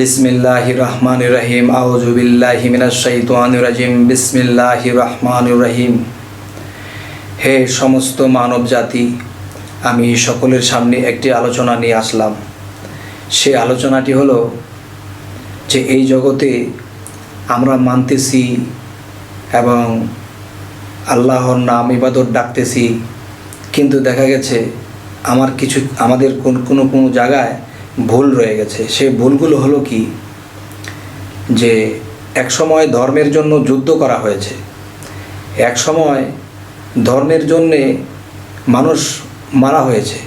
বিসমিল্লাহ রহমান রহিম আউজুবিল্লাহি মিনাশাইতান রাজিম বিসমিল্লাহ রহমান রহিম হে সমস্ত মানব জাতি আমি সকলের সামনে একটি আলোচনা নিয়ে আসলাম। সে আলোচনাটি হলো যে এই জগতে আমরা মানতেছি এবং আল্লাহর নাম ইবাদত ডাকতেছি, কিন্তু দেখা গেছে আমার কিছু, আমাদের কোন, কোনো কোনো জায়গায় ভুল রয়ে গেছে। সেই ভুলগুলো হলো কি? যে এক সময় ধর্মের জন্য যুদ্ধ করা হয়েছে। এক সময় ধর্মের জন্যে মানুষ মারা হয়েছে।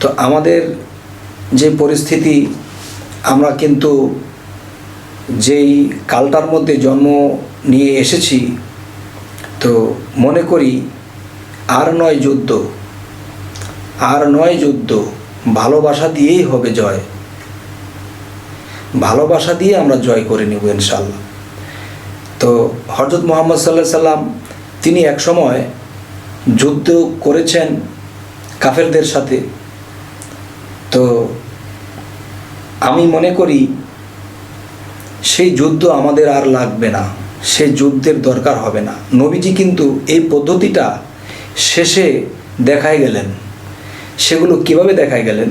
তো আমাদের যে পরিস্থিতি, আমরা কিন্তু যেই কালটার মধ্যে জন্ম নিয়ে এসেছি, তো মনে করি আর নয় যুদ্ধ। আর নয় যুদ্ধ ভালোবাসা দিয়েই হবে জয়। ভালোবাসা দিয়ে আমরা জয় করে নেব ইনশাল্লাহ তো হজরত মোহাম্মদ সাল্লাহ সাল্লাম, তিনি এক সময় যুদ্ধ করেছেন কাফেরদের সাথে। তো আমি মনে করি, সেই যুদ্ধ আমাদের আর লাগবে না, সে যুদ্ধের দরকার হবে না। নবীজি কিন্তু এই পদ্ধতিটা শেষে দেখাই গেলেন। সেগুলো কীভাবে দেখাই গেলেন?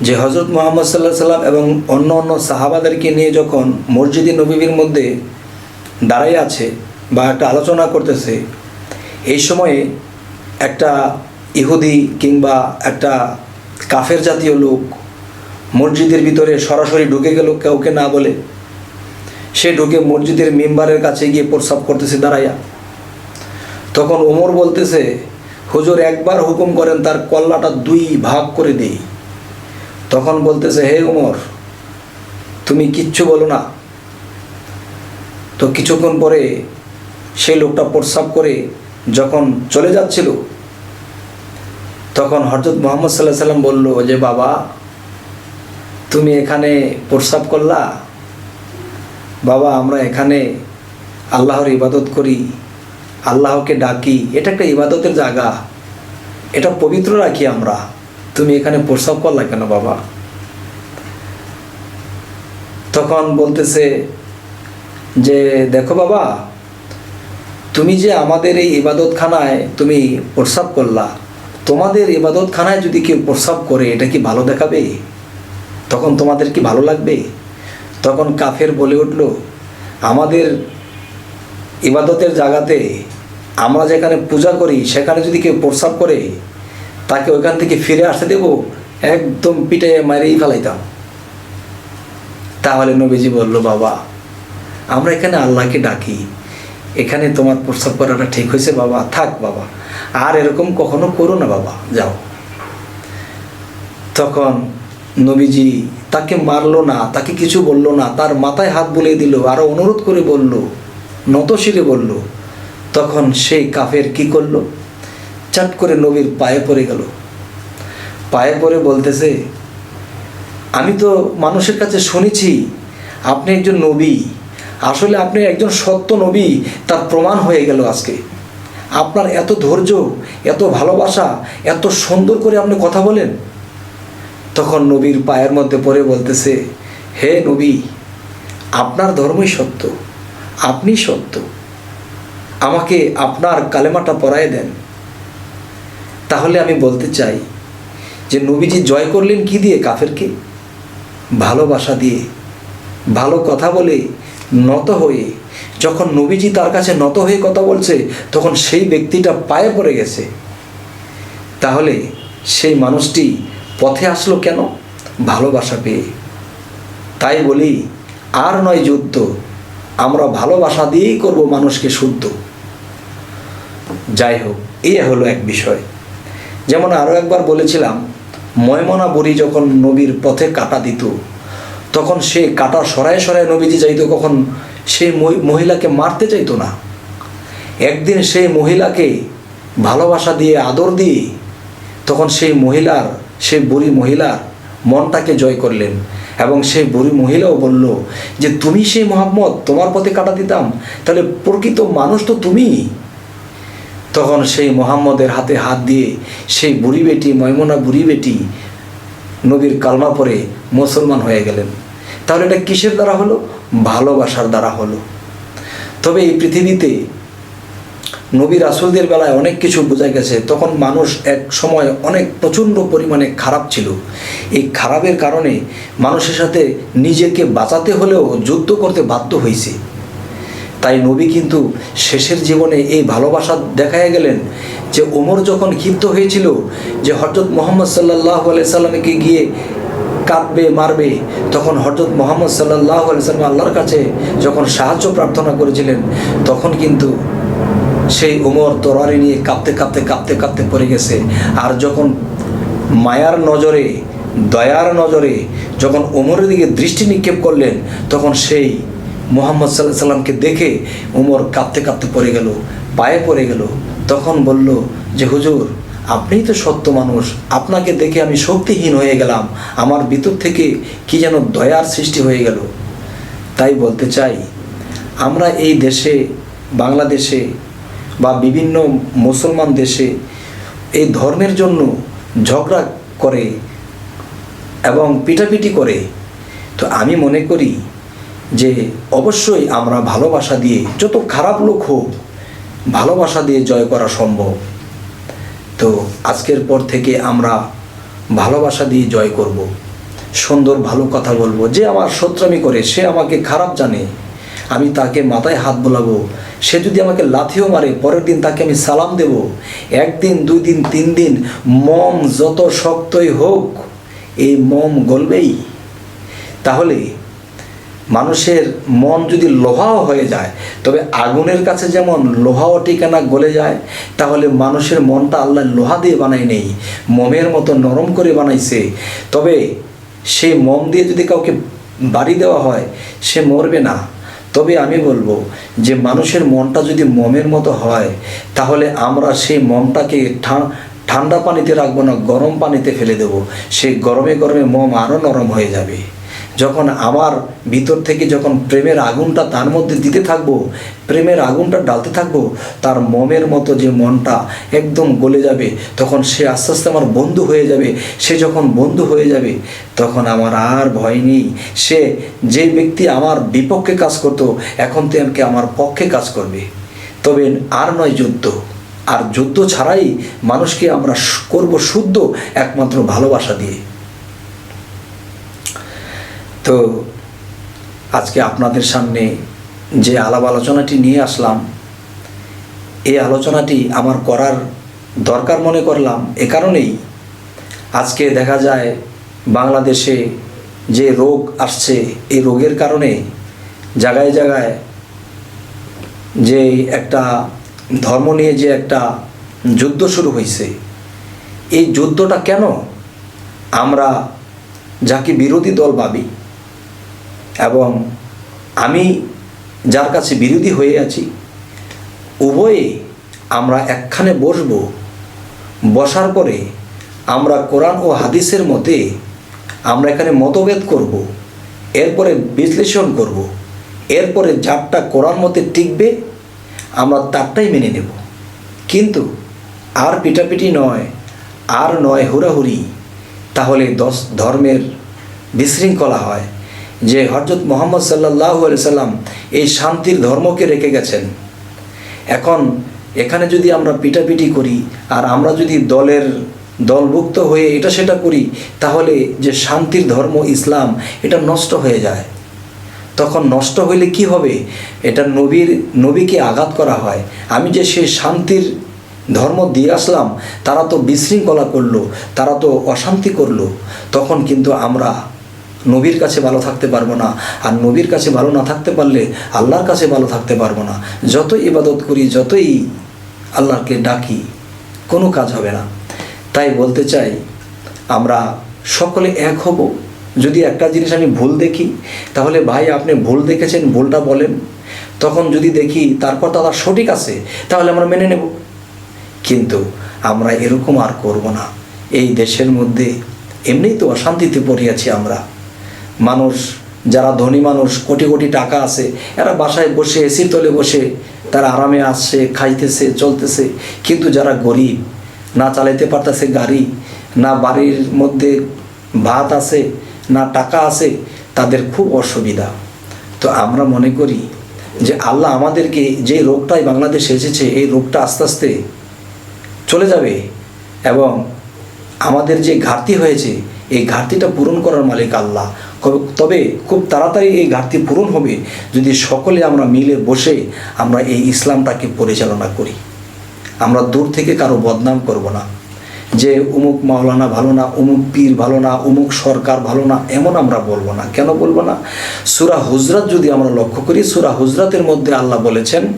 যে হজরত মোহাম্মদ সাল্লাহ সাল্লাম এবং অন্য অন্য সাহাবাদেরকে নিয়ে যখন মসজিদে নবীর মধ্যে দাঁড়াই আছে বা একটা আলোচনা করতেছে, এই সময়ে একটা ইহুদি কিংবা একটা কাফের জাতীয় লোক মসজিদের ভিতরে সরাসরি ঢুকে গেল কাউকে না বলে। সে ঢুকে মসজিদের মেম্বারের কাছে গিয়ে প্রস্রাব করতেছে, দাঁড়াইয়া। তখন ওমর বলতেছে হুজুর একবার হুকুম করেন তার কল্লাটা দুই ভাগ করে দেই। তখন বলতেছে, হে উমর, তুমি কিচ্ছু বলো না। তো কিছুক্ষণ পরে সেই লোকটা প্রস্রাব করে যখন চলে যাচ্ছিল, তখন হজরত মোহাম্মদ সাল্লাহ সাল্লাম বলল যে বাবা, তুমি এখানে প্রস্রাব করলা? বাবা, আমরা এখানে আল্লাহর ইবাদত করি। আল্লাহকে ডাকি, এটা একটা ইবাদতের জায়গা। এটা পবিত্র রাখি আমরা। তুমি এখানে প্রসব করলা কেন বাবা? তখন বলতেছে যে, দেখো বাবা, তুমি যে আমাদের এই ইবাদতখানায় তুমি প্রস্রাব করলা, তোমাদের ইবাদতখানায় যদি কেউ প্রস্রাব করে, এটা কি ভালো দেখাবে? তখন তোমাদের কি ভালো লাগবে? তখন কাফের বলে উঠল, আমাদের ইবাদতের জায়গাতে আমরা যেখানে পূজা করি, সেখানে যদি কেউ প্রস্রাব করে, তাকে ওইখান থেকে ফিরে আসতে দেব, একদম পিঠে মারেই ফেলাইতাম। তাহলে নবীজি বলল, বাবা, আমরা এখানে আল্লাহকে ডাকি। এখানে তোমার প্রস্রাব করাটা ঠিক হয়েছে, বাবা। থাক, বাবা। আর এরকম কখনো করো না, বাবা। যাও। তখন নবীজি তাকে মারলো না, তাকে কিছু বলল না, তার মাথায় হাত বুলিয়ে দিল আরও অনুরোধ করে বলল, নতশিরে বলল তখন সেই কাফের কি করল? চাট করে নবীর পায়ে পড়ে গেল। পায়ে পড়ে বলতেছে, আমি তো মানুষের কাছে শুনেছি, আপনি একজন নবী। আসলে আপনি একজন সত্য নবী। তার প্রমাণ হয়ে গেল আজকে। আপনার এত ধৈর্য, এত ভালোবাসা, এত সুন্দর করে আপনি কথা বলেন। তখন নবীর পায়ের মধ্যে পড়ে বলতেছে, হে নবী, আপনার ধর্মই সত্য। আপনি সত্য। আমাকে আপনার কালেমাটা পড়ায় দেন। তাহলে আমি বলতে চাই যে নবীজি জয় করলেন কি দিয়ে কাফেরকে? ভালোবাসা দিয়ে, ভালো কথা বলে নত হয়ে, যখন নবীজি তার কাছে নত হয়ে কথা বলছে, তখন সেই ব্যক্তিটা পায়ে পড়ে গেছে। তাহলে সেই মানুষটি পথে আসলো কেন? ভালোবাসা পেয়ে। তাই বলি, আর নয় যুদ্ধ, আমরা ভালোবাসা দিয়েই করব মানুষকে শুদ্ধ। যাই হোক এই হলো এক বিষয়। যেমন আরও একবার বলেছিলাম ময়মনা বুড়ি যখন নবীর পথে কাটা দিত, তখন সে কাটা সরায় সরায় নবীজি যাইতো, কখন সেই মহিলাকে মারতে চাইতো না। একদিন সেই মহিলাকে ভালোবাসা দিয়ে, আদর দিয়ে, তখন সেই মহিলার, সেই বুড়ি মহিলার মনটাকে জয় করলেন এবং সেই বুড়ি মহিলাও বলল যে, তুমি সেই মোহাম্মদ, তোমার পথে কাটা দিতাম, তাহলে প্রকৃত মানুষ তো তুমি। তখন সেই মোহাম্মদের হাতে হাত দিয়ে সেই বুড়ি বেটি ময়মনা বুড়ি বেটি নবীর কালমা পরে মুসলমান হয়ে গেলেন। তাহলে এটা কিসের দ্বারা হলো? ভালোবাসার দ্বারা হলো। তবে এই পৃথিবীতে নবী রাসুলদের বেলায় অনেক কিছু বোঝা গেছে। তখন মানুষ এক সময় অনেক প্রচণ্ড পরিমাণে খারাপ ছিল। এই খারাপের কারণে মানুষের সাথে নিজেকে বাঁচাতে হলেও যুদ্ধ করতে বাধ্য হয়েছে। তাই নবী কিন্তু শেষের জীবনে এই ভালোবাসা দেখায় গেলেন যে ওমর যখন ক্ষিপ্ত হয়েছিল যে হজরত মোহাম্মদ সাল্লাহ সাল্লামকে গিয়ে কাঁদবে, মারবে, তখন হজরত মোহাম্মদ সাল্লাহ সাল্লাম আল্লাহর কাছে যখন সাহায্য প্রার্থনা করেছিলেন, তখন কিন্তু সেই ওমর তরবারি নিয়ে কাঁপতে কাঁপতে কাঁপতে কাঁপতে পড়ে গেছে। আর যখন মায়ার নজরে, দয়ার নজরে যখন ওমরের দিকে দৃষ্টি নিক্ষেপ করলেন, তখন সেই মোহাম্মদ সাল্লাহ সাল্লামকে দেখে উমর কাঁপতে কাঁপতে পড়ে গেল, পায়ে পড়ে গেল। তখন বলল যে, হুজুর, আপনিই তো সত্য মানুষ। আপনাকে দেখে আমি শক্তিহীন হয়ে গেলাম। আমার ভিতর থেকে কি যেন দয়ার সৃষ্টি হয়ে গেল। তাই বলতে চাই, আমরা এই দেশে, বাংলাদেশে বা বিভিন্ন মুসলমান দেশে এই ধর্মের জন্য ঝগড়া করে এবং পিটাপিটি করে। তো আমি মনে করি যে অবশ্যই আমরা ভালোবাসা দিয়ে যত খারাপ লোক হোক, ভালোবাসা দিয়ে জয় করা সম্ভব। তো আজকের পর থেকে আমরা ভালোবাসা দিয়ে জয় করব। সুন্দর ভালো কথা বলব। যে আমার শত্রামি করে, সে আমাকে খারাপ জানে, আমি তাকে মাথায় হাত বোলাবো। সে যদি আমাকে লাথিও মারে, পরের দিন তাকে আমি সালাম দেব। একদিন, দুই দিন, তিন দিন, মম যত শক্তই হোক, এই মম গলবেই। তাহলে মানুষের মন যদি লোহাও হয়ে যায়, তবে আগুনের কাছে যেমন লোহাও ঠিকানা গলে যায়, তাহলে মানুষের মনটা আল্লাহ লোহা দিয়ে বানাই নেই, মোমের মতো নরম করে বানাইছে। তবে সেই মম দিয়ে যদি কাউকে বাড়ি দেওয়া হয়, সে মরবে না। তবে আমি বলব যে মানুষের মনটা যদি মমের মতো হয়, তাহলে আমরা সেই মমটাকে ঠান্ডা পানিতে রাখব না, গরম পানিতে ফেলে দেবো। সেই গরমে গরমে মম আরও নরম হয়ে যাবে। যখন আমার ভিতর থেকে যখন প্রেমের আগুনটা তার মধ্যে দিতে থাকব, প্রেমের আগুনটা ডালতে থাকব, তার মমের মতো যে মনটা একদম গলে যাবে, তখন সে আস্তে আস্তে আমার বন্ধু হয়ে যাবে। সে যখন বন্ধু হয়ে যাবে, তখন আমার আর ভয় নেই। সে যে ব্যক্তি আমার বিপক্ষে কাজ করতো, এখন থেকে আমার পক্ষে কাজ করবে। তবে আর নয় যুদ্ধ। আর যুদ্ধ ছাড়াই মানুষকে আমরা করব শুদ্ধ একমাত্র ভালোবাসা দিয়ে। তো আজকে আপনাদের সামনে যে আলাপ আলোচনাটি নিয়ে আসলাম, এই আলোচনাটি আমার করার দরকার মনে করলাম এ কারণেই আজকে দেখা যায় বাংলাদেশে যে রোগ আসছে, এই রোগের কারণে জায়গায় জায়গায় যে একটা ধর্ম নিয়ে যে একটা যুদ্ধ শুরু হয়েছে, এই যুদ্ধটা কেন আমরা যাকে বিরোধী দল ভাবি? এবং আমি যার কাছে বিরোধী হয়ে আছি, উভয়ে আমরা একখানে বসবো। বসার পরে আমরা কোরআন ও হাদিসের মতে আমরা এখানে মতভেদ করব, এরপরে বিশ্লেষণ করব, এরপরে যারটা কোরআন মতে টিকবে, আমরা তারটাই মেনে নেব। কিন্তু আর পিটাপিটি নয়, আর নয় হুড়াহুড়ি, তাহলে দশ ধর্মের বিশৃঙ্খলা হয়। যে হজরত মোহাম্মদ সাল্লাহ সাল্লাম এই শান্তির ধর্মকে রেখে গেছেন। এখন এখানে যদি আমরা পিটাপিটি করি আর আমরা যদি দলের দলভুক্ত হয়ে এটা সেটা করি, তাহলে যে শান্তির ধর্ম ইসলাম, এটা নষ্ট হয়ে যায়। তখন নষ্ট হইলে কি হবে? এটা নবীর, নবীকে আঘাত করা হয়। আমি যে সেই শান্তির ধর্ম দিয়ে আসলাম, তারা তো বিশৃঙ্খলা করল, তারা তো অশান্তি করল। তখন কিন্তু আমরা নবীর কাছে ভালো থাকতে পারব না। আর নবীর কাছে ভালো না থাকতে পারলে আল্লাহর কাছে ভালো থাকতে পারব না। যতই ইবাদত করি, যতই আল্লাহকে ডাকি, কোনো কাজ হবে না। তাই বলতে চাই, আমরা সকলে এক হব। যদি একটা জিনিস আমি ভুল দেখি, তাহলে ভাই আপনি ভুল দেখেছেন, ভুলটা বলেন। তখন যদি দেখি, তারপর তারা সঠিক আছে, তাহলে আমরা মেনে নেব। কিন্তু আমরা এরকম আর করব না। এই দেশের মধ্যে এমনিই তো অশান্তিতে পড়িয়াছি আমরা। মানুষ, যারা ধনী মানুষ, কোটি কোটি টাকা আছে, এরা বাসায় বসে এসির তলে বসে, তারা আরামে আসছে, খাইতেছে, চলতেছে। কিন্তু যারা গরিব, না চালাইতে পারতেছে গাড়ি, না বাড়ির মধ্যে ভাত আছে, না টাকা আছে, তাদের খুব অসুবিধা। তো আমরা মনে করি যে আল্লাহ আমাদেরকে যে রোগটাই বাংলাদেশে এসেছে, এই রোগটা আস্তে আস্তে চলে যাবে এবং আমাদের যে ঘাটতি হয়েছে, এই ঘাটতিটা পূরণ করার মালিক আল্লাহ। তবে খুব তাড়াতাড়ি এই ঘাটতি পূরণ হবে যদি সকলে আমরা মিলে বসে আমরা এই ইসলামটাকে পরিচালনা করি। আমরা দূর থেকে কারও বদনাম করব না। যে উমুক মাওলানা ভালো না, উমুক পীর ভালো না, উমুক সরকার ভালো না, এমন আমরা বলব না। কেন বলব না? সুরা হুজরাত যদি আমরা লক্ষ্য করি, সুরা হুজরাতের মধ্যে আল্লাহ বলেছেন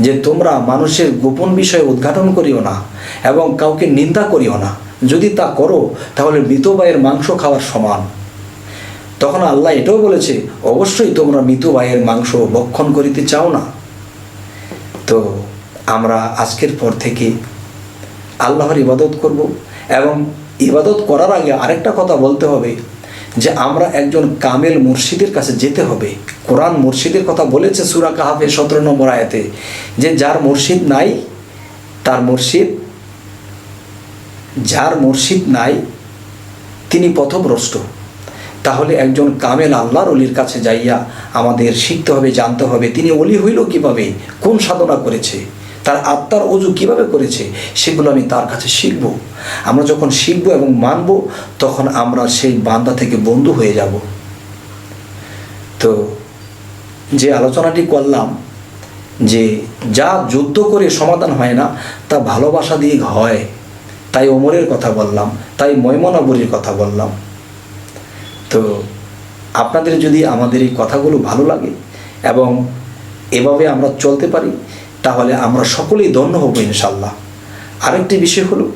যে তোমরা মানুষের গোপন বিষয়ে উদ্ঘাটন করিও না এবং কাউকে নিন্দা করিও না। যদি তা করো, তাহলে মৃত মাংস খাওয়ার সমান। তখন আল্লাহ এটাও বলেছে, অবশ্যই তোমরা মৃত ভাইয়ের মাংস ভক্ষণ করিতে চাও না। তো আমরা আজকের পর থেকে আল্লাহর ইবাদত করব এবং ইবাদত করার আগে আরেকটা কথা বলতে হবে, যে আমরা একজন কামেল মুর্শিদের কাছে যেতে হবে। কোরআন মুর্শিদের কথা বলেছে সুরা কাহাফের সতেরো নম্বর আয়াতে, যে যার মুর্শিদ নাই, তার মুর্শিদ, যার মুর্শিদ নাই, তিনি পথভ্রষ্ট। তাহলে একজন কামেল আল্লাহর অলির কাছে যাইয়া আমাদের শিখতে হবে, জানতে হবে, তিনি অলি হইল কীভাবে, কোন সাধনা করেছে, তার আত্মার অজু কীভাবে করেছে, সেগুলো আমি তার কাছে শিখব। আমরা যখন শিখব এবং মানব, তখন আমরা সেই বান্দা থেকে বন্ধু হয়ে যাব। তো যে আলোচনাটি করলাম, যে যা যুদ্ধ করে সমাধান হয় না, তা ভালোবাসা দিয়ে হয়, তাই ওমরের কথা বললাম, তাই ময়মনগরীর কথা বললাম। তো আপনাদের যদি আমাদের এই কথাগুলো ভালো লাগে এবং এভাবে আমরা চলতে পারি, তাহলে আমরা সকলেই ধন্য হব ইনশাল্লাহ আরেকটি বিষয় হলো,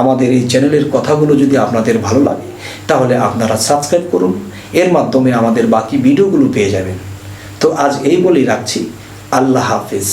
আমাদের এই চ্যানেলের কথাগুলো যদি আপনাদের ভালো লাগে, তাহলে আপনারা সাবস্ক্রাইব করুন, এর মাধ্যমে আমাদের বাকি ভিডিওগুলো পেয়ে যাবেন। তো আজ এই বলেই রাখছি, আল্লাহ হাফিজ।